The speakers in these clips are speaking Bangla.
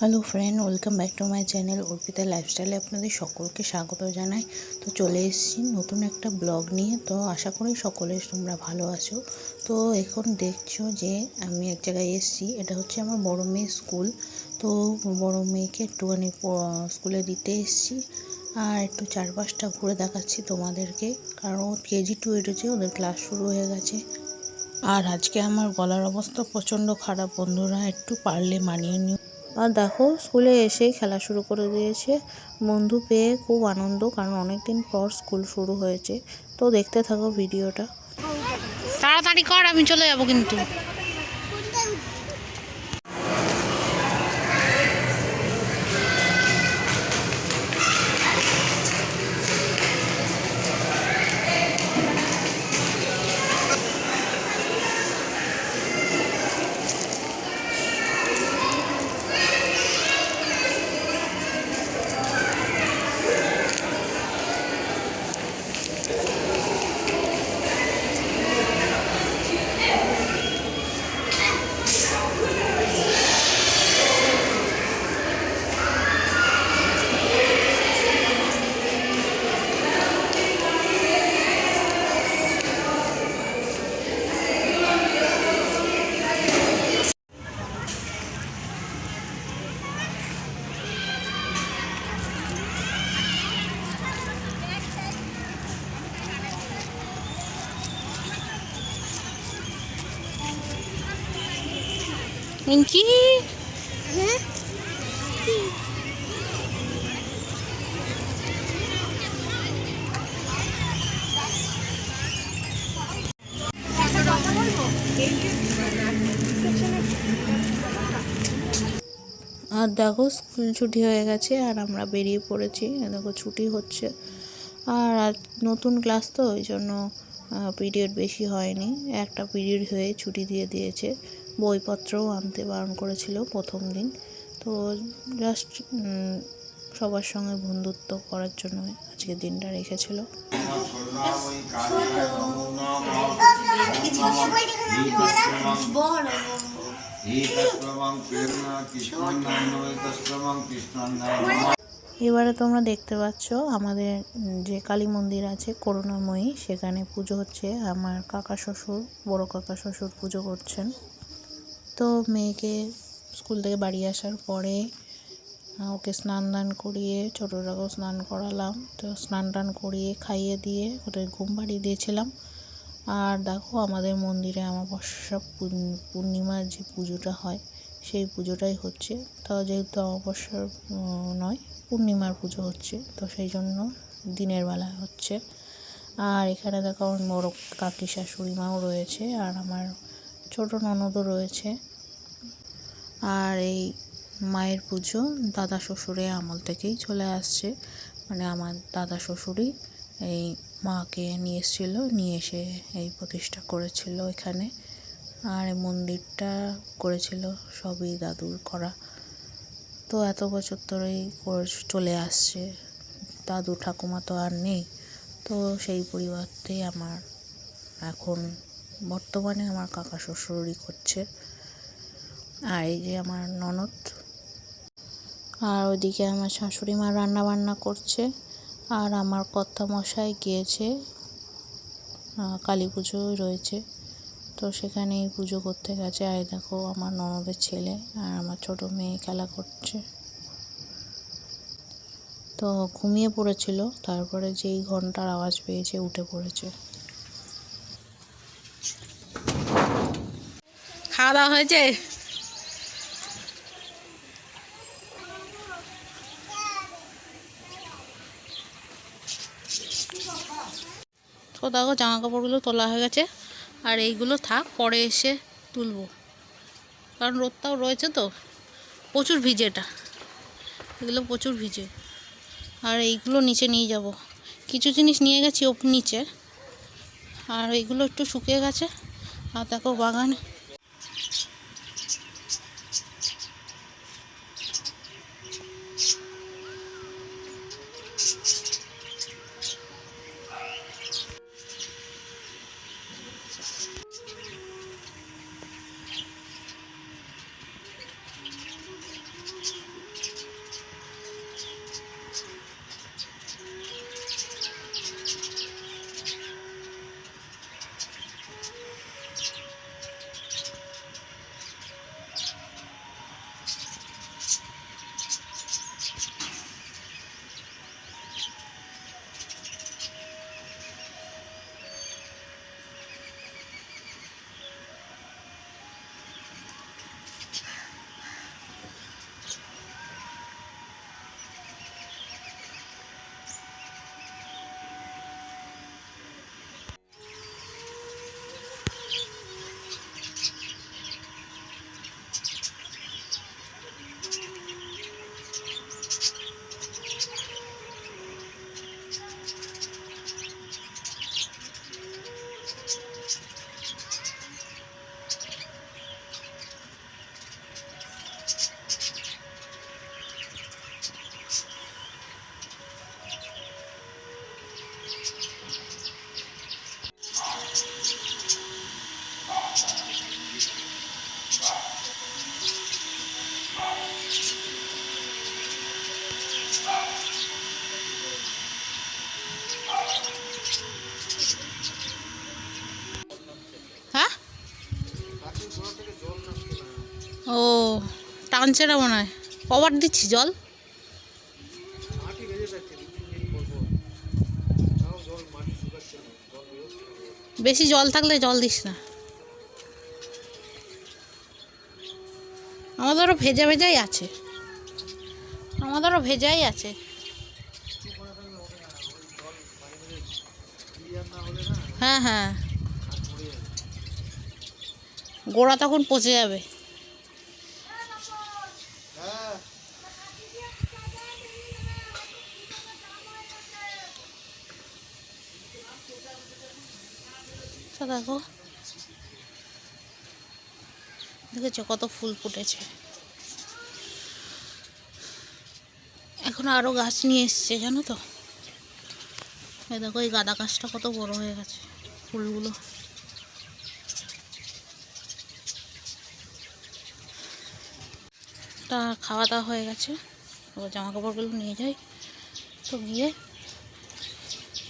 Hello friend welcome back to my channel Arpita লাইফস্টাইলে আপনাদের সকলকে স্বাগত জানাই। তো চলে এসেছি নতুন একটা ব্লগ নিয়ে। তো আশা করি সকলে তোমরা ভালো আছো। তো এখন দেখছ যে আমি এক জায়গায় এসেছি। এটা হচ্ছে আমার বড় মেয়ের স্কুল। তো বড় মেয়েকে একটুখানি স্কুলে দিতে এসেছি। আর একটু চারপাশটা ঘুরে দেখাচ্ছি তোমাদেরকে। কারণ কেজি টু এটেছে, ওদের ক্লাস শুরু হয়ে গেছে। আর আজকে আমার গলার অবস্থা প্রচণ্ড খারাপ বন্ধুরা, একটু পারলে মানিয়ে নিও। আর দেখো, স্কুলে এসেই খেলা শুরু করে দিয়েছে। বন্ধু পেয়ে খুব আনন্দ, কারণ অনেক দিন পর স্কুল শুরু হয়েছে। তো দেখতে থাকো ভিডিওটা। তাড়াতাড়ি কর, আমি চলে যাব কিন্তু। কি আর দেখো, স্কুল ছুটি হয়ে গেছে আর আমরা বেরিয়ে পড়েছি। দেখো, ছুটি হচ্ছে। আর নতুন ক্লাস তো, ওই জন্য পিরিয়ড বেশি হয়নি। একটা পিরিয়ড হয়ে ছুটি দিয়ে দিয়েছে। বইপত্রও আনতে বারণ করেছিল প্রথম দিন। তো জাস্ট সবার সঙ্গে বন্ধুত্ব করার জন্য আজকে দিনটা রেখেছিল। এবারে তোমরা দেখতে পাচ্ছ আমাদের যে কালী মন্দির আছে করুণাময়ী, সেখানে পুজো হচ্ছে। আমার কাকা শ্বশুর, বড় কাকা শ্বশুর পুজো করছেন। তো মেয়েকে স্কুল থেকে বাড়ি আসার পরে ওকে স্নান দান করিয়ে ছোটোটাকেও স্নান করালাম। তো স্নান টান করিয়ে খাইয়ে দিয়ে ওদের ঘুম পাড়িয়ে দিয়েছিলাম। আর দেখো আমাদের মন্দিরে অমাবস্যা পূর্ণ- পূর্ণিমার যে পুজোটা হয়, সেই পুজোটাই হচ্ছে। তাও যেহেতু অমাবস্যার নয়, পূর্ণিমার পুজো হচ্ছে, তো সেই জন্য দিনের বেলা হচ্ছে। আর এখানে দেখো আমার বড় কাকি শাশুড়ি মাও রয়েছে, আর আমার ছোট ননদও রয়েছে। আর এই মায়ের পুজো দাদা শ্বশুরের আমল থেকেই চলে আসছে। মানে আমার দাদা শ্বশুরই এই মাকে নিয়ে এসেছিল, নিয়ে এসে এই প্রতিষ্ঠা করেছিল এখানে। আর এই মন্দিরটা করেছিল সবই দাদুর করা। তো এত বছর ধরেই চলে আসছে। দাদু ঠাকুমা তো আর নেই। তো সেই পরিবর্তে আমার এখন বর্তমানে আমার কাকা শ্বশুরই করছে। আর এই যে আমার ননদ। আর ওইদিকে আমার শাশুড়ি মা রান্না বান্না করছে, আর আমার কর্তা মশাই গিয়েছে কালী পুজোই রয়েছে। তো সেখানেই পুজো করতে গেছে। আর দেখো, আমার ননদের ছেলে আর আমার ছোট মেয়ে খেলা করছে। তো ঘুমিয়ে পড়েছিল, তারপরে যেই ঘণ্টার আওয়াজ পেয়েছে উঠে পড়েছে। খাওয়া দাওয়া হয়েছে? তো দেখো জামা কাপড়গুলো তোলা হয়ে গেছে। আর এইগুলো থাক, পরে এসে তুলবো। কারণ রোদটাও রয়েছে তো, প্রচুর ভিজে এটা। এগুলো প্রচুর ভিজে। আর এইগুলো নিচে নিয়ে যাব। কিছু জিনিস নিয়ে গেছি ওপ, নিচে। আর এইগুলো একটু শুকিয়ে গেছে। আর দেখো বাগান ও টানছে না মনে হয়। কবার দিচ্ছি, জল। বেশি জল থাকলে জল দিস না। আমাদেরও ভেজা ভেজাই আছে। আমাদেরও ভেজাই আছে। হ্যাঁ হ্যাঁ। গোড়া তখন পচে যাবে। তো দেখো। দেখেছ কত ফুল ফুটেছে। এখন আরও গাছ নিয়ে এসছে, জানো তো? দেখো, এই গাঁদা গাছটা কত বড় হয়ে গেছে, ফুলগুলো। তা খাওয়া দাওয়া হয়ে গেছে। এবার জামা কাপড়গুলো নিয়ে যাই। তো গিয়ে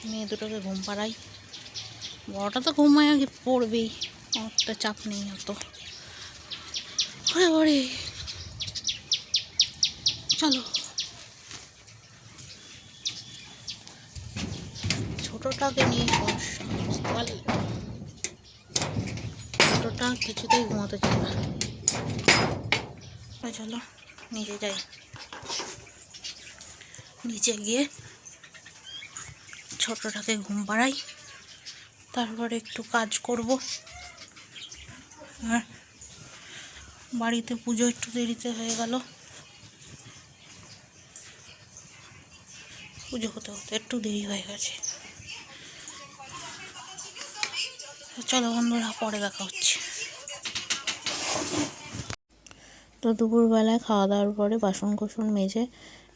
মেয়ে দুটোকে ঘুম পাড়াই। বড়টা তো ঘুমায় আগে পড়বেই তো চাপ নেই অত। ওরে চলো। ছোটটাকে নিয়ে সমস্যা পারলে? ছোটটা কিছুতেই ঘুমাতে চায় না। চলো নিচে যাই। নিচে গিয়ে ছোটটাকে ঘুম পাড়াই। তারপরে একটু কাজ করব। আর বাড়িতে পুজো একটু দেরিতে হয়ে গেল। পুজো হতে হতে একটু দেরি হয়ে গেছে। চলো বন্ধুরা, পরে দেখা হচ্ছে। তো দুপুরবেলায় খাওয়া দাওয়ার পরে বাসন কোসন মেজে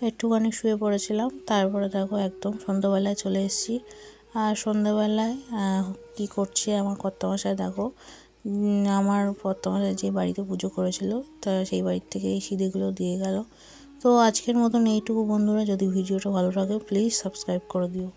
একটুখানি শুয়ে পড়েছিলাম। তারপরে দেখো একদম সন্ধ্যাবেলায় চলে এসেছি। আর সন্ধ্যাবেলায় কী করছে আমার কর্তামশাই দেখো আমার কর্তামশাই যে বাড়িতে পুজো করেছিল, তা সেই বাড়ির থেকে এই সিঁড়িগুলো দিয়ে গেল। তো আজকের মতন এইটুকু বন্ধুরা, যদি ভিডিওটা ভালো লাগে প্লিজ সাবস্ক্রাইব করে দিও।